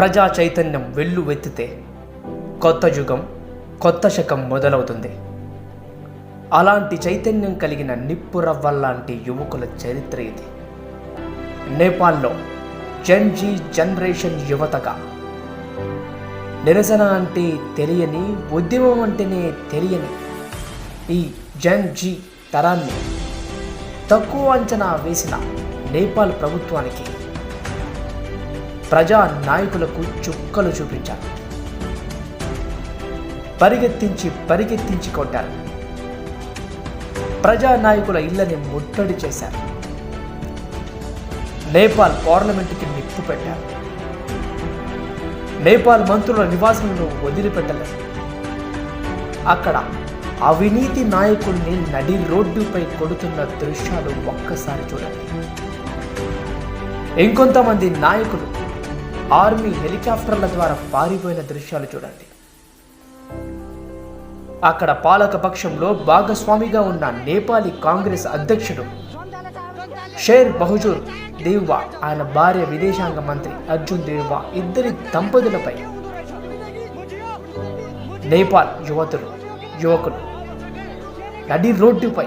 ప్రజా చైతన్యం వెళ్ళు వెత్తితే కొత్త యుగం కొత్త శకం మొదలవుతుంది. అలాంటి చైతన్యం కలిగిన నిప్పురవ్వల్లాంటి యువకుల చరిత్ర ఇది. నేపాల్లో జెన్జీ జనరేషన్ యువతగా నిరసన అంటే తెలియని ఉద్యమం అంటేనే తెలియని ఈ జెన్జీ తరాన్ని తక్కువ అంచనా వేసిన నేపాల్ ప్రభుత్వానికి ప్రజా నాయకులకు చుక్కలు చూపించారు. పరిగెత్తించి పరిగెత్తించి కొట్టారు. ప్రజా నాయకుల ఇళ్ళని ముట్టడి చేశారు. నేపాల్ పార్లమెంటుకి నిప్పు పెట్టారు. నేపాల్ మంత్రుల నివాసాలను వదిలిపెట్టలేదు. అక్కడ అవినీతి నాయకుల్ని నడి రోడ్డుపై కొడుతున్న దృశ్యాలు ఒక్కసారి చూడండి. ఇంకొంతమంది నాయకులు ఆర్మీ హెలికాప్టర్ల ద్వారా పారిపోయిన దృశ్యాలు చూడండి. అక్కడ పాలక పక్షంలో భాగస్వామిగా ఉన్న నేపాలీ కాంగ్రెస్ అధ్యక్షుడు షేర్ బహుజూర్ దేవ్వా ఆయన భార్య విదేశాంగ మంత్రి అర్జున్ దేవ్వా ఇద్దరి దంపతులపై నేపాల్ యువతులు యువకులు నడి రోడ్డుపై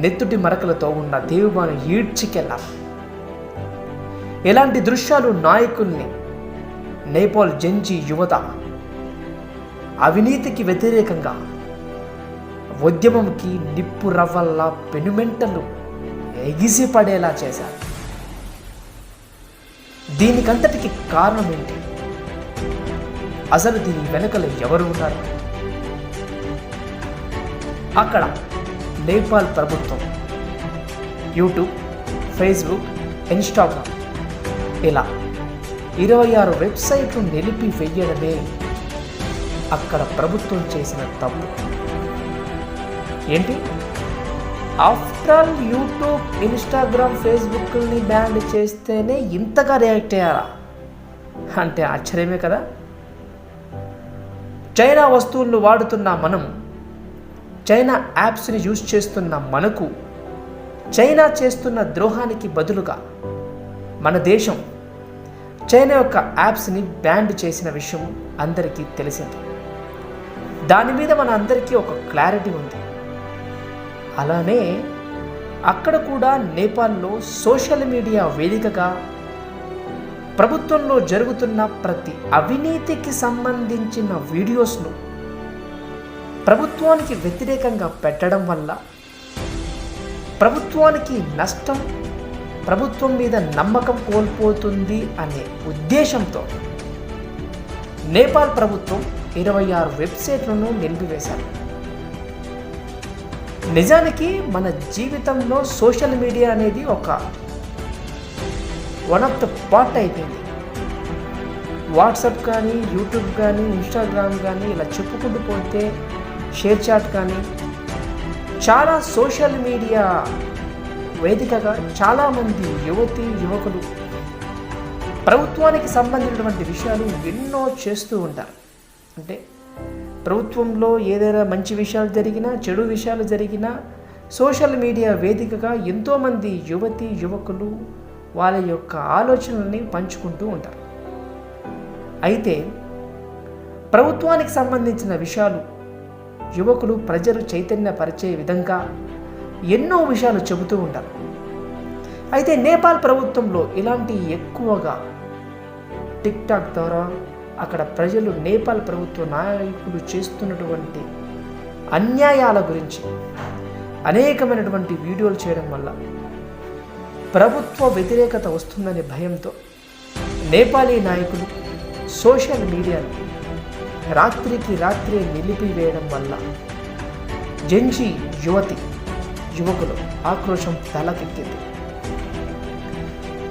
నెత్తుటి మరకలతో ఉన్న దేవుబాను ఈడ్చికెళ్ళారు. ఎలాంటి దృశ్యాలు నాయకుల్ని నేపాల్ జంజి యువత అవినీతికి వ్యతిరేకంగా ఉద్యమంకి నిప్పు రవ్వల్లా పెనుమెంటలు ఎగిసిపడేలా చేశారు. దీనికంతటికి కారణం ఏంటి అసలు దీని వెనుకలు ఎవరు ఉన్నారు? అక్కడ నేపాల్ ప్రభుత్వం యూట్యూబ్ ఫేస్బుక్ ఇన్స్టాగ్రామ్ ఇలా. ఇరవై ఆరు వెబ్సైట్లు నిలిపి వెయ్యడమే అక్కడ ప్రభుత్వం చేసిన తప్పు. ఏంటి? ఆఫ్టర్ ఆల్ యూట్యూబ్ ఇన్స్టాగ్రామ్ ఫేస్బుక్ని బ్యాన్ చేస్తేనే ఇంతగా రియాక్ట్ అయ్యారా? అంటే ఆశ్చర్యమే కదా. చైనా వస్తువులను వాడుతున్న మనం చైనా యాప్స్ని యూజ్ చేస్తున్న మనకు చైనా చేస్తున్న ద్రోహానికి బదులుగా మన దేశం. చైనా యొక్క యాప్స్ని బ్యాండ్ చేసిన విషయం అందరికీ తెలిసింది. దాని మీద మన అందరికీ ఒక క్లారిటీ ఉంది. అలానే అక్కడ కూడా నేపాల్లో సోషల్ మీడియా వేదికగా ప్రభుత్వంలో జరుగుతున్న ప్రతి అవినీతికి సంబంధించిన వీడియోస్ను ప్రభుత్వానికి వ్యతిరేకంగా పెట్టడం వల్ల ప్రభుత్వానికి నష్టం ప్రభుత్వం మీద నమ్మకం కోల్పోతుంది అనే ఉద్దేశంతో నేపాల్ ప్రభుత్వం ఇరవై ఆరు వెబ్సైట్లను నిలిపివేశారు. నిజానికి మన జీవితంలో సోషల్ మీడియా అనేది ఒక వన్ ఆఫ్ ద పార్ట్ అయిపోయింది. వాట్సాప్ కానీ యూట్యూబ్ కానీ ఇన్స్టాగ్రామ్ కానీ ఇలా చెప్పుకుంటూ పోతే షేర్ చాట్ కానీ చాలా సోషల్ మీడియా వేదికగా చాలామంది యువతి యువకులు ప్రభుత్వానికి సంబంధించినటువంటి విషయాలు ఎన్నో చేస్తూ ఉంటారు. అంటే ప్రభుత్వంలో ఏదైనా మంచి విషయాలు జరిగినా చెడు విషయాలు జరిగినా సోషల్ మీడియా వేదికగా ఎంతోమంది యువతి యువకులు వాళ్ళ యొక్క ఆలోచనల్ని పంచుకుంటూ ఉంటారు. అయితే ప్రభుత్వానికి సంబంధించిన విషయాలు యువకులు ప్రజలు చైతన్యపరిచే విధంగా ఎన్నో విషయాలు చెబుతూ ఉంటారు అయితే నేపాల్ ప్రభుత్వంలో ఇలాంటి ఎక్కువగా టిక్ టాక్ ద్వారా అక్కడ ప్రజలు నేపాల్ ప్రభుత్వ నాయకులు చేస్తున్నటువంటి అన్యాయాల గురించి అనేకమైనటువంటి వీడియోలు చేయడం వల్ల ప్రభుత్వ వ్యతిరేకత వస్తుందనే భయంతో నేపాలీ నాయకులు సోషల్ మీడియాను రాత్రికి రాత్రి నిలిపివేయడం వల్ల జంజీ యువతి యువకులు ఆక్రోశం తలకెత్తింది.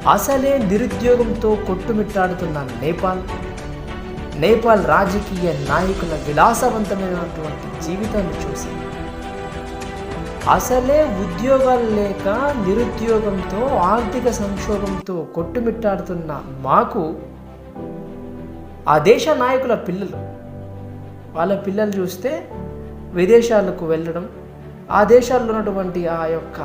అసలే నిరుద్యోగంతో కొట్టుమిట్టాడుతున్న నేపాల్ నేపాల్ రాజకీయ నాయకుల విలాసవంతమైనటువంటి జీవితాన్ని చూసి. అసలే ఉద్యోగాలు లేక నిరుద్యోగంతో ఆర్థిక సంక్షోభంతో కొట్టుమిట్టాడుతున్న మాకు ఆ దేశ నాయకుల పిల్లలు వాళ్ళ పిల్లలు చూస్తే విదేశాలకు వెళ్ళడం ఆ దేశాల్లో ఉన్నటువంటి ఆ యొక్క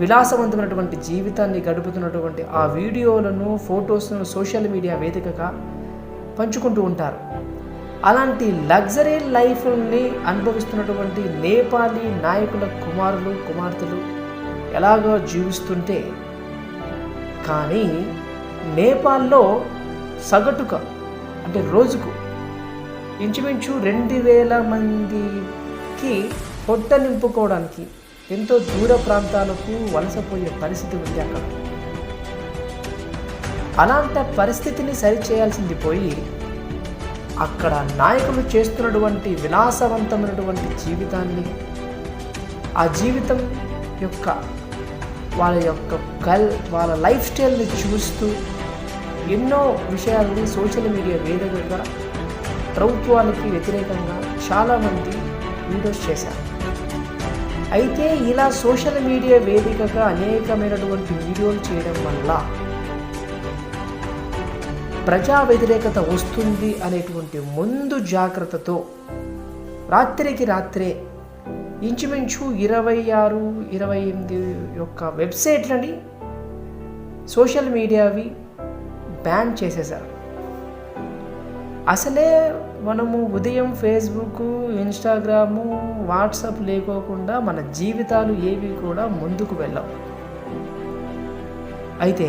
విలాసవంతమైనటువంటి జీవితాన్ని గడుపుతున్నటువంటి ఆ వీడియోలను ఫొటోస్ను సోషల్ మీడియా వేదికగా పంచుకుంటూ ఉంటారు. అలాంటి లగ్జరీ లైఫ్ని అనుభవిస్తున్నటువంటి నేపాలీ నాయకుల కుమారులు కుమార్తెలు ఎలాగో జీవిస్తుంటే కానీ నేపాల్లో సగటుగా అంటే రోజుకు ఇంచుమించు రెండు వేల మందికి పొట్ట నింపుకోవడానికి ఎంతో దూర ప్రాంతాలకు వలసపోయే పరిస్థితి ఉంది అక్కడ. అలాంటి పరిస్థితిని సరిచేయాల్సింది పోయి అక్కడ నాయకులు చేస్తున్నటువంటి విలాసవంతమైనటువంటి జీవితాన్ని ఆ జీవితం యొక్క వాళ్ళ యొక్క కల్ వాళ్ళ లైఫ్ స్టైల్ని చూస్తూ ఎన్నో విషయాలని సోషల్ మీడియా వేదికగా ప్రభుత్వానికి వ్యతిరేకంగా చాలామంది వీడియోస్ చేశారు. అయితే ఇలా సోషల్ మీడియా వేదికగా అనేకమైనటువంటి వీడియోలు చేయడం వల్ల ప్రజా వ్యతిరేకత వస్తుంది అనేటువంటి ముందు జాగ్రత్తతో రాత్రికి రాత్రే ఇంచుమించు ఇరవై ఆరు ఇరవై ఎనిమిది యొక్క వెబ్సైట్లని సోషల్ మీడియావి బ్యాన్ చేసేశారు. అసలే మనము ఉదయం ఫేస్బుక్ ఇన్స్టాగ్రాము వాట్సాప్ లేకోకుండా మన జీవితాలు ఏవి కూడా ముందుకు వెళ్ళవు. అయితే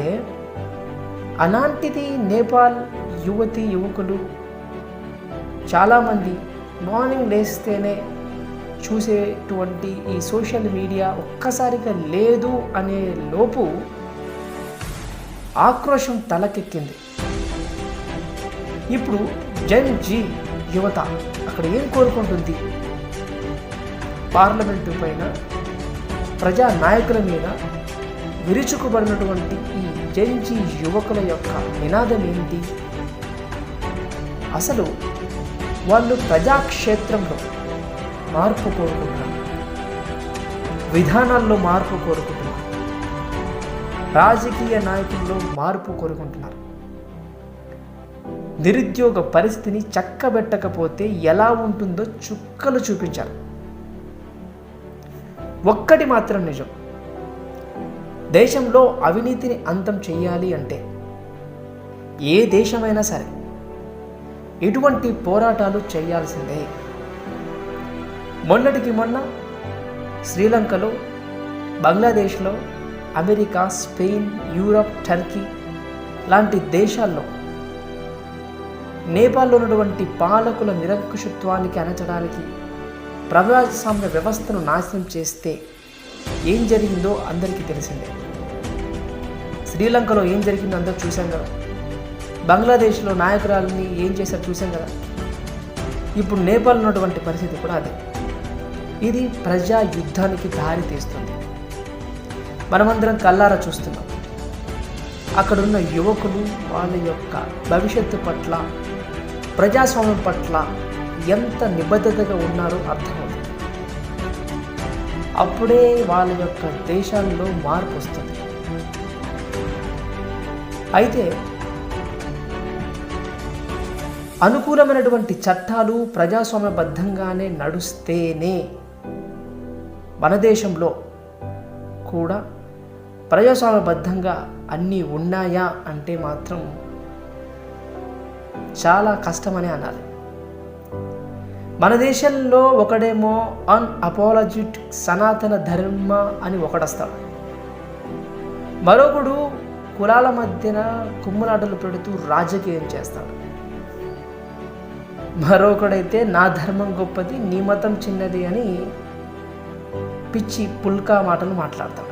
అలాంటిది నేపాల్ యువతి యువకులు చాలామంది మార్నింగ్ లేస్తేనే చూసేటువంటి ఈ సోషల్ మీడియా ఒక్కసారిగా లేదు అనే లోపు ఆక్రోశం తలకెక్కింది. ఇప్పుడు జెన్ జీ యువత అక్కడ ఏం కోరుకుంటుంది? పార్లమెంటు పైన ప్రజా నాయకుల మీద విరుచుకుబడినటువంటి ఈ జంజీ యువకుల యొక్క నినాదం ఏంటి? అసలు వాళ్ళు ప్రజాక్షేత్రంలో మార్పు కోరుకుంటున్నారు? విధానాల్లో మార్పు కోరుకుంటున్నారు? రాజకీయ నాయకుల్లో మార్పు కోరుకుంటున్నారు? నిరుద్యోగ పరిస్థితిని చక్కబెట్టకపోతే ఎలా ఉంటుందో చుక్కలు చూపించారు. ఒక్కటి మాత్రం నిజం. దేశంలో అవినీతిని అంతం చేయాలి అంటే ఏ దేశమైనా సరే ఎటువంటి పోరాటాలు చేయాల్సిందే. మొన్నటికి మొన్న శ్రీలంకలో బంగ్లాదేశ్లో అమెరికా స్పెయిన్ యూరప్ టర్కీ లాంటి దేశాల్లో నేపాల్లో ఉన్నటువంటి పాలకుల నిరంకుశత్వానికి అణచడానికి ప్రజాస్వామ్య వ్యవస్థను నాశనం చేస్తే ఏం జరిగిందో అందరికీ తెలిసిందే. శ్రీలంకలో ఏం జరిగిందో అందరూ చూసాం కదా. బంగ్లాదేశ్లో నాయకురాలని ఏం చేశారు చూసాం కదా. ఇప్పుడు నేపాల్ ఉన్నటువంటి పరిస్థితి కూడా అదే. ఇది ప్రజా యుద్ధానికి దారి తీస్తుంది. మనమందరం కల్లారా చూస్తున్నాం. అక్కడున్న యువకులు వాళ్ళ యొక్క భవిష్యత్తు పట్ల ప్రజాస్వామ్యం పట్ల ఎంత నిబద్ధతగా ఉన్నారో అర్థమవుతుంది. అప్పుడే వాళ్ళ యొక్క దేశాల్లో మార్పు వస్తుంది. అయితే అనుకూలమైనటువంటి చట్టాలు ప్రజాస్వామ్యబద్ధంగానే నడుస్తేనే మన దేశంలో కూడా ప్రజాస్వామ్యబద్ధంగా అన్నీ ఉన్నాయా అంటే మాత్రం చాలా కష్టమని అనాలి మన దేశంలో ఒకడేమో అన్ అపాలజిట్ సనాతన ధర్మ అని ఒకడొస్తాడు. మరొకడు కులాల మధ్యన కుమ్ములాటలు పెడుతూ రాజకీయం చేస్తాడు. మరొకడైతే నా ధర్మం గొప్పది నీ మతం చిన్నది అని పిచ్చి పుల్కా మాటలు మాట్లాడతాడు.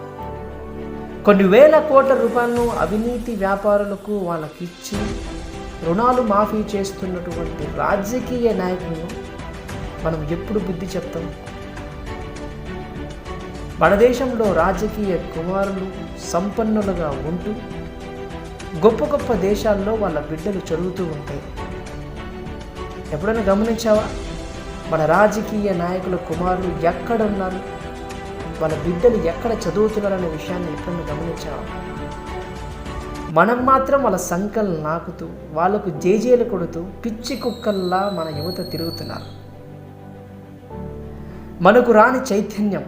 కొన్ని వేల కోట్ల రూపాయలను అవినీతి వ్యాపారులకు వాళ్ళకిచ్చి రుణాలు మాఫీ చేస్తున్నటువంటి రాజకీయ నాయకులను మనం ఎప్పుడు బుద్ధి చెప్తాం? మన దేశంలో రాజకీయ కుమారులు సంపన్నులుగా ఉంటూ గొప్ప గొప్ప దేశాల్లో వాళ్ళ బిడ్డలు చదువుతూ ఉంటాయి ఎప్పుడైనా గమనించావా? మన రాజకీయ నాయకుల కుమారులు ఎక్కడ ఉన్నారు వాళ్ళ బిడ్డలు ఎక్కడ చదువుతున్నారనే విషయాన్ని ఎప్పుడైనా గమనించావా? మనం మాత్రం వాళ్ళ సంకలు నాకుతూ వాళ్ళకు జేజేలు కొడుతూ పిచ్చి కుక్కల్లా మన యువత తిరుగుతున్నారు. మనకు రాని చైతన్యం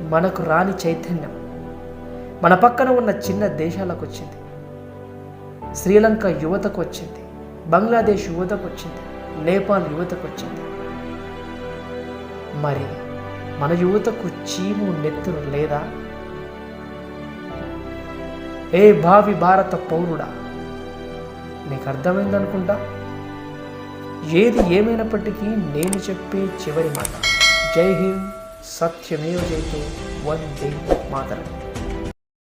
మనకు రాని చైతన్యం మన పక్కన ఉన్న చిన్న దేశాలకు వచ్చింది శ్రీలంక యువతకు వచ్చింది బంగ్లాదేశ్ యువతకు వచ్చింది నేపాల్ యువతకు వచ్చింది మరి మన యువతకు చీము నెత్తురు లేదా? ఏ భావి భారత పౌరుడా? నీకు అర్థమైందనుకుంటా? ఏది ఏమైనప్పటికీ నేను చెప్పే చివరి మాట. జై హింద్ సత్యమేవ జైతే వందే మాతరం.